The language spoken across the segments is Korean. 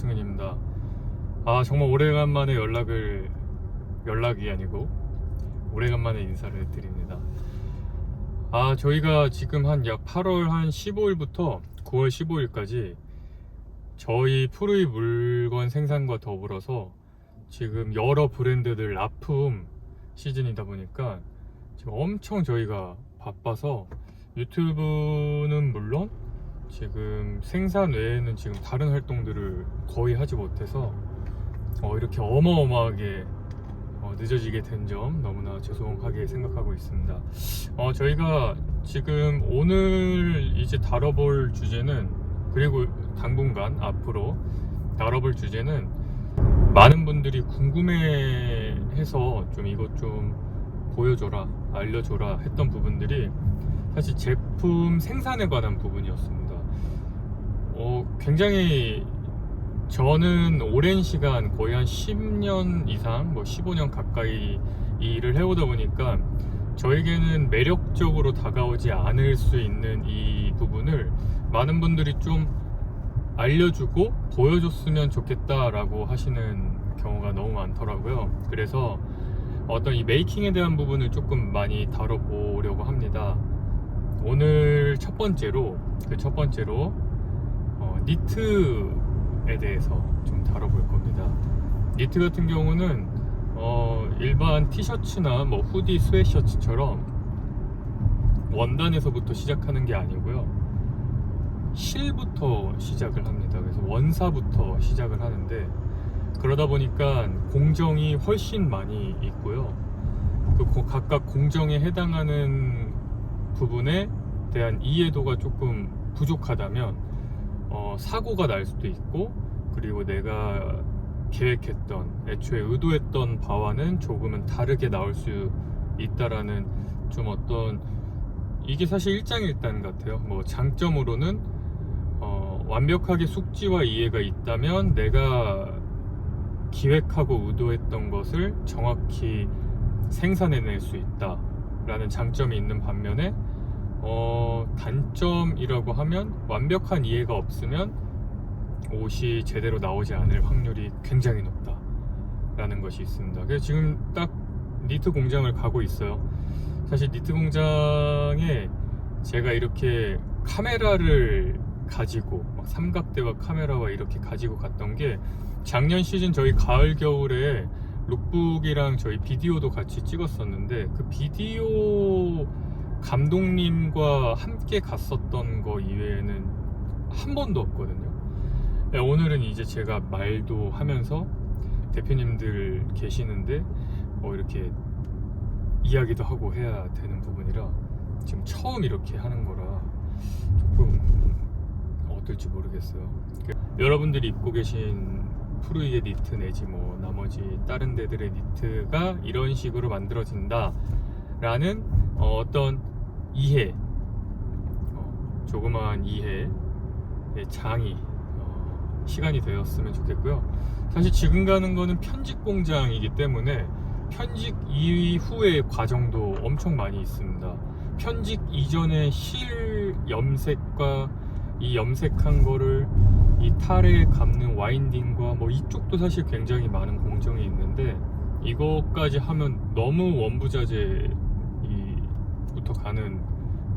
나승현입니다. 아 정말 오래간만에 연락을 연락이 아니고 오래간만에 인사를 드립니다. 아 저희가 지금 한 약 8월 한 15일부터 9월 15일까지 저희 푸르이 물건 생산과 더불어서 지금 여러 브랜드들 납품 시즌이다 보니까 지금 엄청 저희가 바빠서 유튜브는 물론 지금 생산 외에는 지금 다른 활동들을 거의 하지 못해서 어, 이렇게 어마어마하게 어, 늦어지게 된 점 너무나 죄송하게 생각하고 있습니다. 어, 저희가 지금 오늘 이제 다뤄볼 주제는 그리고 당분간 앞으로 다뤄볼 주제는 많은 분들이 궁금해해서 좀 이것 좀 보여줘라, 알려줘라 했던 부분들이 사실 제품 생산에 관한 부분이었습니다. 어, 굉장히 저는 오랜 시간 거의 한 10년 이상, 뭐 15년 가까이 이 일을 해오다 보니까 저에게는 매력적으로 다가오지 않을 수 있는 이 부분을 많은 분들이 좀 알려주고 보여줬으면 좋겠다라고 하시는 경우가 너무 많더라고요. 그래서 어떤 이 메이킹에 대한 부분을 조금 많이 다뤄보려고 합니다. 오늘 첫 번째로 그 첫 번째로 어, 니트에 대해서 좀 다뤄볼 겁니다. 니트 같은 경우는 어, 일반 티셔츠나 뭐 후디 스웨셔츠처럼 원단에서부터 시작하는 게 아니고요. 실부터 시작을 합니다. 그래서 원사부터 시작을 하는데 그러다 보니까 공정이 훨씬 많이 있고요. 그 고- 각각 공정에 해당하는 부분에 대한 이해도가 조금 부족하다면 어, 사고가 날 수도 있고 그리고 내가 계획했던 애초에 의도했던 바와는 조금은 다르게 나올 수 있다라는 좀 어떤 이게 사실 일장일단 같아요. 뭐 장점으로는 어, 완벽하게 숙지와 이해가 있다면 내가 기획하고 의도했던 것을 정확히 생산해낼 수 있다라는 장점이 있는 반면에 어, 단점이라고 하면 완벽한 이해가 없으면 옷이 제대로 나오지 않을 확률이 굉장히 높다라는 것이 있습니다. 그래서 지금 딱 니트 공장을 가고 있어요. 사실 니트 공장에 제가 이렇게 카메라를 가지고 막 삼각대와 카메라와 이렇게 가지고 갔던 게 작년 시즌 저희 가을 겨울에 룩북이랑 저희 비디오도 같이 찍었었는데 그 비디오 감독님과 함께 갔었던 거 이외에는 한 번도 없거든요. 네, 오늘은 이제 제가 말도 하면서 대표님들 계시는데 뭐 이렇게 이야기도 하고 해야 되는 부분이라 지금 처음 이렇게 하는 거라 조금 어떨지 모르겠어요. 그 여러분들이 입고 계신 푸르이의 니트 내지 뭐 나머지 다른 데들의 니트가 이런 식으로 만들어진다라는 어, 어떤 이해, 어, 조그마한 이해의 장이 어, 시간이 되었으면 좋겠고요. 사실 지금 가는 거는 편집 공장이기 때문에 편집 이후의 과정도 엄청 많이 있습니다. 편집 이전의 실 염색과 이 염색한 거를 이 탈에 감는 와인딩과 뭐 이쪽도 사실 굉장히 많은 공정이 있는데 이것까지 하면 너무 원부자재 이 부터 가는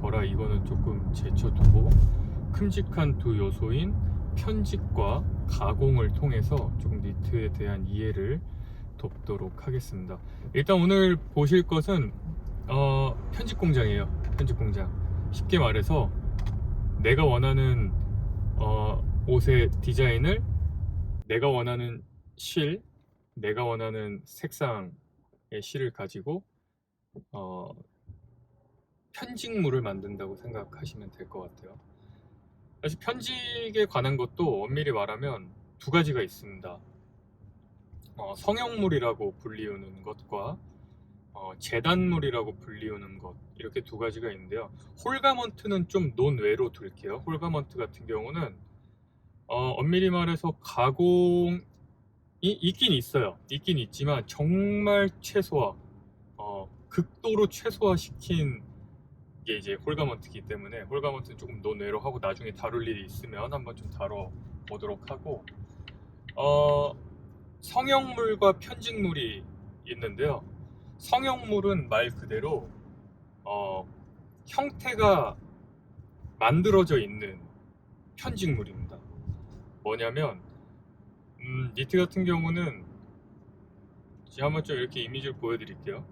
거라 이거는 조금 제쳐두고 큼직한 두 요소인 편집과 가공을 통해서 조금 니트에 대한 이해를 돕도록 하겠습니다. 일단 오늘 보실 것은 어, 편집 공장이에요. 편집 공장. 쉽게 말해서 내가 원하는 어, 옷의 디자인을 내가 원하는 실, 내가 원하는 색상의 실을 가지고 어, 편직물을 만든다고 생각하시면 될 것 같아요. 사실 편직에 관한 것도 엄밀히 말하면 두 가지가 있습니다. 어, 성형물이라고 불리우는 것과 어, 재단물이라고 불리우는 것 이렇게 두 가지가 있는데요. 홀가먼트는 좀 논외로 둘게요. 홀가먼트 같은 경우는 어, 엄밀히 말해서 가공이 있긴 있어요. 있긴 있지만 정말 최소화, 어, 극도로 최소화시킨 게 이제 홀가먼트이기 때문에 홀가먼트는 조금 논외로 하고 나중에 다룰 일이 있으면 한번 좀 다뤄 보도록 하고 어, 성형물과 편직물이 있는데요. 성형물은 말 그대로 어, 형태가 만들어져 있는 편직물입니다. 뭐냐면 음, 니트 같은 경우는 제가 한번 좀 이렇게 이미지를 보여드릴게요.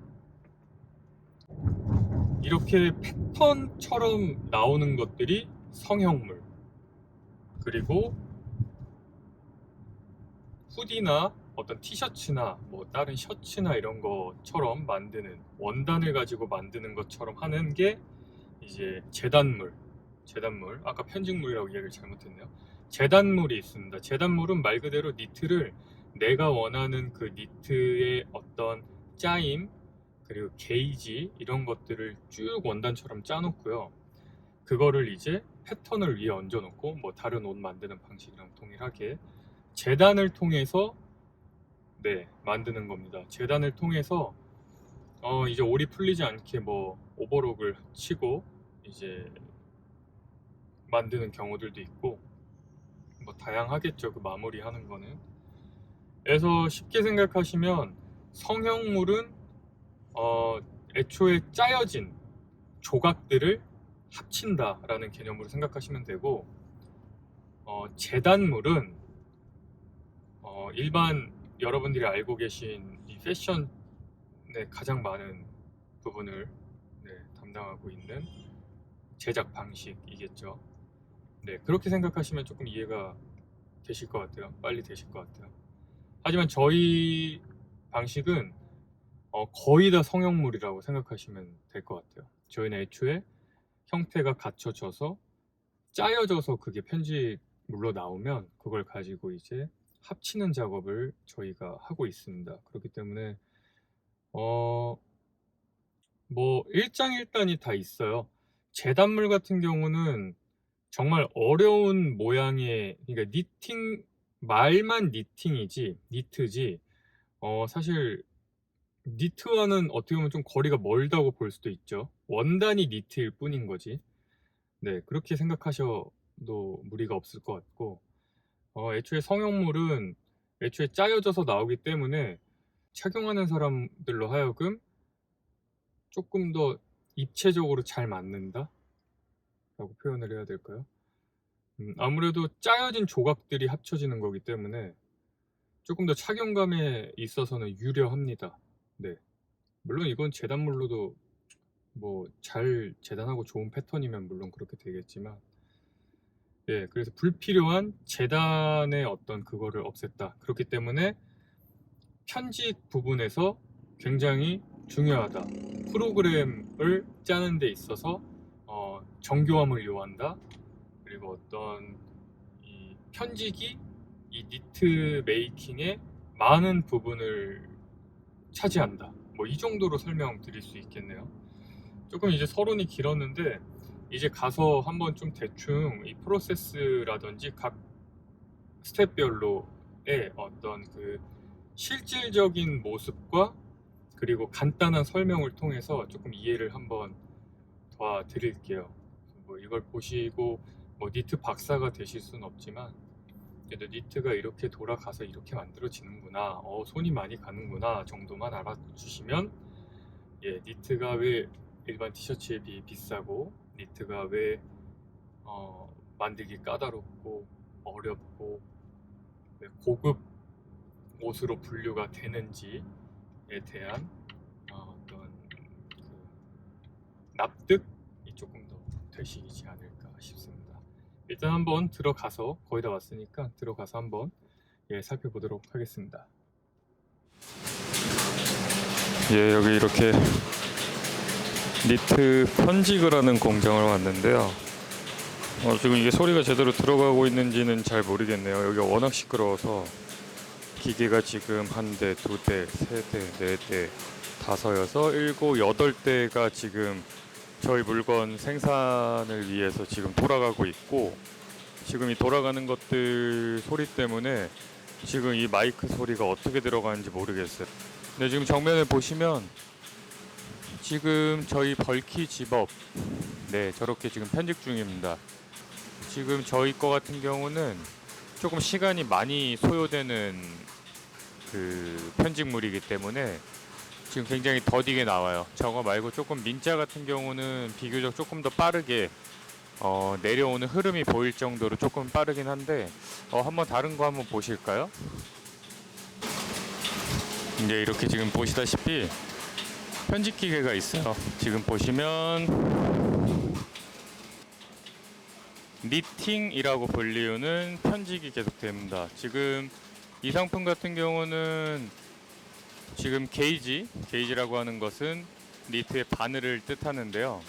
이렇게 패턴처럼 나오는 것들이 성형물. 그리고 후디나 어떤 티셔츠나 뭐 다른 셔츠나 이런 것처럼 만드는 원단을 가지고 만드는 것처럼 하는 게 이제 재단물. 재단물. 아까 편직물이라고 이야기를 잘못했네요. 재단물이 있습니다. 재단물은 말 그대로 니트를 내가 원하는 그 니트의 어떤 짜임 그리고 게이지 이런 것들을 쭉 원단처럼 짜놓고요. 그거를 이제 패턴을 위에 얹어놓고 뭐 다른 옷 만드는 방식이랑 동일하게 재단을 통해서 네 만드는 겁니다. 재단을 통해서 어 이제 올이 풀리지 않게 뭐 오버록을 치고 이제 만드는 경우들도 있고 뭐 다양하겠죠 그 마무리하는 거는 그래서 쉽게 생각하시면 성형물은 어 애초에 짜여진 조각들을 합친다라는 개념으로 생각하시면 되고 어 재단물은 어 일반 여러분들이 알고 계신 이 패션의 가장 많은 부분을 네, 담당하고 있는 제작 방식이겠죠. 네, 그렇게 생각하시면 조금 이해가 되실 것 같아요. 빨리 되실 것 같아요. 하지만 저희 방식은 어, 거의 다 성형물이라고 생각하시면 될 것 같아요. 저희는 애초에 형태가 갖춰져서 짜여져서 그게 편집물로 나오면 그걸 가지고 이제 합치는 작업을 저희가 하고 있습니다. 그렇기 때문에 어, 뭐 일장일단이 다 있어요. 재단물 같은 경우는 정말 어려운 모양의 그러니까 니팅 말만 니팅이지 니트지 어 사실 니트와는 어떻게 보면 좀 거리가 멀다고 볼 수도 있죠. 원단이 니트일 뿐인 거지. 네, 그렇게 생각하셔도 무리가 없을 것 같고, 어, 애초에 성형물은 애초에 짜여져서 나오기 때문에 착용하는 사람들로 하여금 조금 더 입체적으로 잘 맞는다? 라고 표현을 해야 될까요? 음, 아무래도 짜여진 조각들이 합쳐지는 거기 때문에 조금 더 착용감에 있어서는 유려합니다. 네. 물론 이건 재단물로도 뭐 잘 재단하고 좋은 패턴이면 물론 그렇게 되겠지만 예, 그래서 불필요한 재단의 어떤 그거를 없앴다. 그렇기 때문에 편집 부분에서 굉장히 중요하다. 프로그램을 짜는 데 있어서 어, 정교함을 요한다. 그리고 어떤 이 편집이 이 니트 메이킹의 많은 부분을 차지한다. 뭐 이 정도로 설명드릴 수 있겠네요. 조금 이제 서론이 길었는데 이제 가서 한번 좀 대충 이 프로세스라든지 각 스텝별로의 어떤 그 실질적인 모습과 그리고 간단한 설명을 통해서 조금 이해를 한번 도와드릴게요. 뭐 이걸 보시고 뭐 니트 박사가 되실 수는 없지만 그래도 니트가 이렇게 돌아가서 이렇게 만들어지는구나, 어, 손이 많이 가는구나 정도만 알아주시면 예, 니트가 왜 일반 티셔츠에 비해 비싸고 니트가 왜 어, 만들기 까다롭고 어렵고 왜 고급 옷으로 분류가 되는지에 대한 어, 어떤 그 납득이 조금 더 되시지 않을까 싶습니다. 일단 한번 들어가서 거의 다 왔으니까 들어가서 한번 예, 살펴보도록 하겠습니다. 예, 여기 이렇게 니트 편직을 하는 공장을 왔는데요. 어, 지금 이게 소리가 제대로 들어가고 있는지는 잘 모르겠네요. 여기가 워낙 시끄러워서 기계가 지금 한 대, 두 대, 세 대, 네 대, 다섯, 여섯, 일곱, 여덟 대가 지금 저희 물건 생산을 위해서 지금 돌아가고 있고 지금 이 돌아가는 것들 소리 때문에 지금 이 마이크 소리가 어떻게 들어가는지 모르겠어요. 근데 지금 정면에 보시면 지금 저희 벌키 집업 네 저렇게 지금 편집 중입니다. 지금 저희 거 같은 경우는 조금 시간이 많이 소요되는 그 편집물이기 때문에 지금 굉장히 더디게 나와요. 저거 말고 조금 민자 같은 경우는 비교적 조금 더 빠르게 어, 내려오는 흐름이 보일 정도로 조금 빠르긴 한데 어, 한번 다른 거 한번 보실까요? 이제 이렇게 지금 보시다시피 편집 기계가 있어요. 지금 보시면 니팅이라고 불리우는 편집이 계속됩니다. 지금 이 상품 같은 경우는 지금 게이지, 게이지라고 하는 것은 니트의 바늘을 뜻하는데요.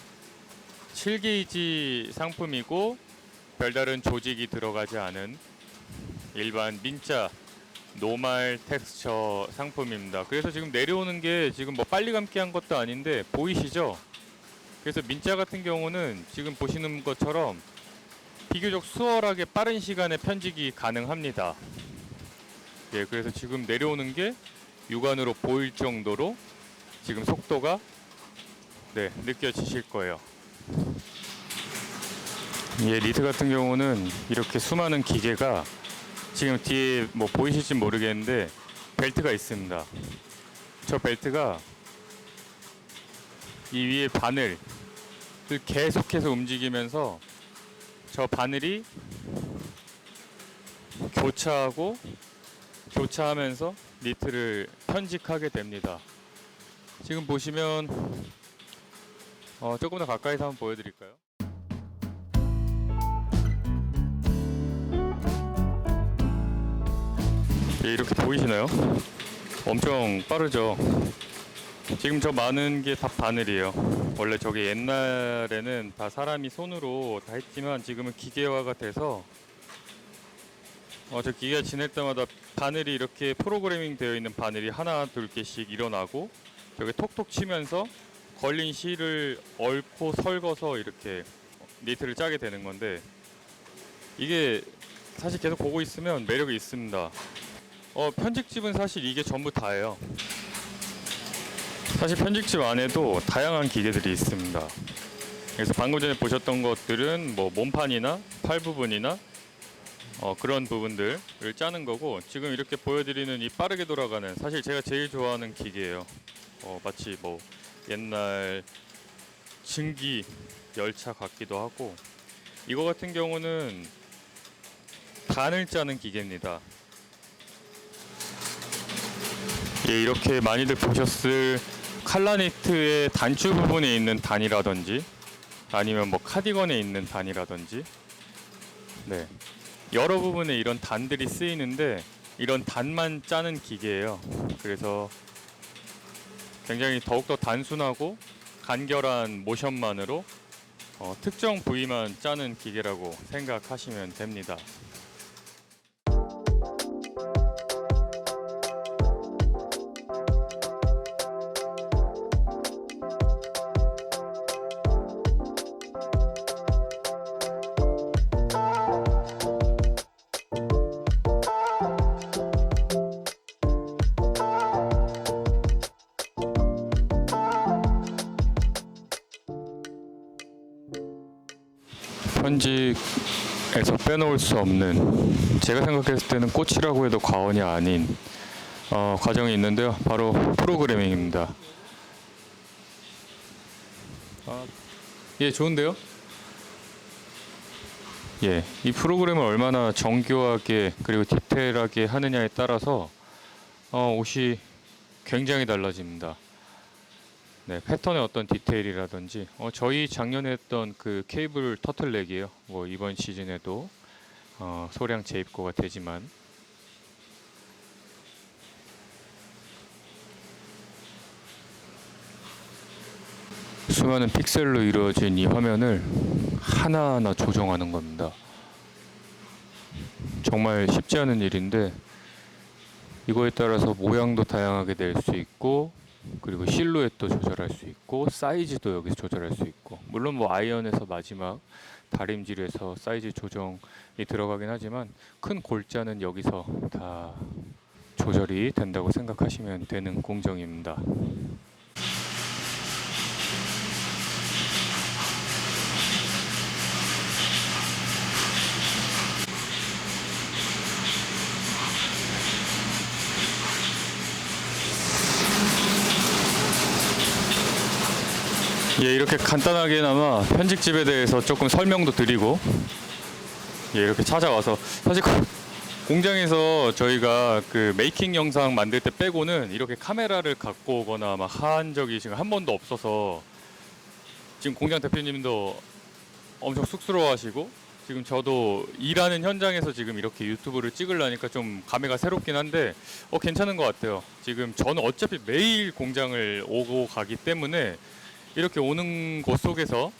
7게이지 상품이고 별다른 조직이 들어가지 않은 일반 민자 노말 텍스처 상품입니다. 그래서 지금 내려오는 게 지금 뭐 빨리 감기 한 것도 아닌데 보이시죠? 그래서 민자 같은 경우는 지금 보시는 것처럼 비교적 수월하게 빠른 시간에 편집이 가능합니다. 예, 그래서 지금 내려오는 게 육안으로 보일 정도로 지금 속도가 네, 느껴지실 거예요. 예, 리트 같은 경우는 이렇게 수많은 기계가 지금 뒤에 뭐 보이실지 모르겠는데 벨트가 있습니다. 저 벨트가 이 위에 바늘을 계속해서 움직이면서 저 바늘이 교차하고 교차하면서 니트를 편직하게 됩니다. 지금 보시면 어, 조금 더 가까이서 한번 보여드릴까요? 예, 이렇게 보이시나요? 엄청 빠르죠. 지금 저 많은 게 다 바늘이에요. 원래 저게 옛날에는 다 사람이 손으로 다 했지만 지금은 기계화가 돼서 어, 저 기계가 지낼 때마다 바늘이 이렇게 프로그래밍 되어 있는 바늘이 하나 둘 개씩 일어나고 저게 톡톡 치면서 걸린 실을 얽고 설거서 이렇게 니트를 짜게 되는 건데 이게 사실 계속 보고 있으면 매력이 있습니다. 어, 편집집은 사실 이게 전부 다예요. 사실 편집집 안에도 다양한 기계들이 있습니다. 그래서 방금 전에 보셨던 것들은 뭐 몸판이나 팔 부분이나 어, 그런 부분들을 짜는 거고 지금 이렇게 보여드리는 이 빠르게 돌아가는 사실 제가 제일 좋아하는 기계예요. 어, 마치 뭐 옛날 증기 열차 같기도 하고 이거 같은 경우는 단을 짜는 기계입니다. 예, 이렇게 많이들 보셨을 칼라니트의 단추 부분에 있는 단이라든지 아니면 뭐 카디건에 있는 단이라든지 네 여러 부분에 이런 단들이 쓰이는데 이런 단만 짜는 기계예요. 그래서 굉장히 더욱더 단순하고 간결한 모션만으로 어, 특정 부위만 짜는 기계라고 생각하시면 됩니다. 편집에서 빼놓을 수 없는 제가 생각했을 때는 꽃이라고 해도 과언이 아닌 어, 과정이 있는데요. 바로 프로그래밍입니다. 아, 예, 좋은데요? 예, 이 프로그램을 얼마나 정교하게 그리고 디테일하게 하느냐에 따라서 어, 옷이 굉장히 달라집니다. 네, 패턴의 어떤 디테일이라든지 어, 저희 작년에 했던 그 케이블 터틀넥이에요. 뭐 이번 시즌에도 어, 소량 재입고가 되지만 수많은 픽셀로 이루어진 이 화면을 하나하나 조정하는 겁니다. 정말 쉽지 않은 일인데 이거에 따라서 모양도 다양하게 낼 수 있고 그리고 실루엣도 조절할 수 있고 사이즈도 여기서 조절할 수 있고 물론 뭐 아이언에서 마지막 다림질에서 사이즈 조정이 들어가긴 하지만 큰 골자는 여기서 다 조절이 된다고 생각하시면 되는 공정입니다. 예, 이렇게 간단하게나마 편집집에 대해서 조금 설명도 드리고 예, 이렇게 찾아와서 사실 그 공장에서 저희가 그 메이킹 영상 만들 때 빼고는 이렇게 카메라를 갖고 오거나 막 한 적이 지금 한 번도 없어서 지금 공장 대표님도 엄청 쑥스러워하시고 지금 저도 일하는 현장에서 지금 이렇게 유튜브를 찍으려니까 좀 감회가 새롭긴 한데 어 괜찮은 것 같아요. 지금 저는 어차피 매일 공장을 오고 가기 때문에 이렇게 오는 곳 속에서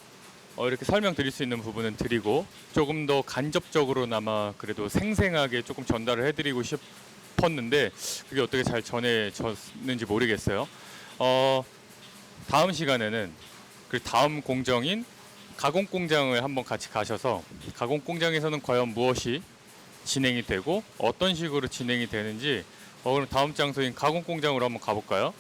어, 이렇게 설명드릴 수 있는 부분은 드리고 조금 더 간접적으로나마 그래도 생생하게 조금 전달을 해드리고 싶었는데 그게 어떻게 잘 전해졌는지 모르겠어요. 어, 다음 시간에는 그 다음 공정인 가공 공장을 한번 같이 가셔서 가공 공장에서는 과연 무엇이 진행이 되고 어떤 식으로 진행이 되는지 어, 그럼 다음 장소인 가공 공장으로 한번 가볼까요?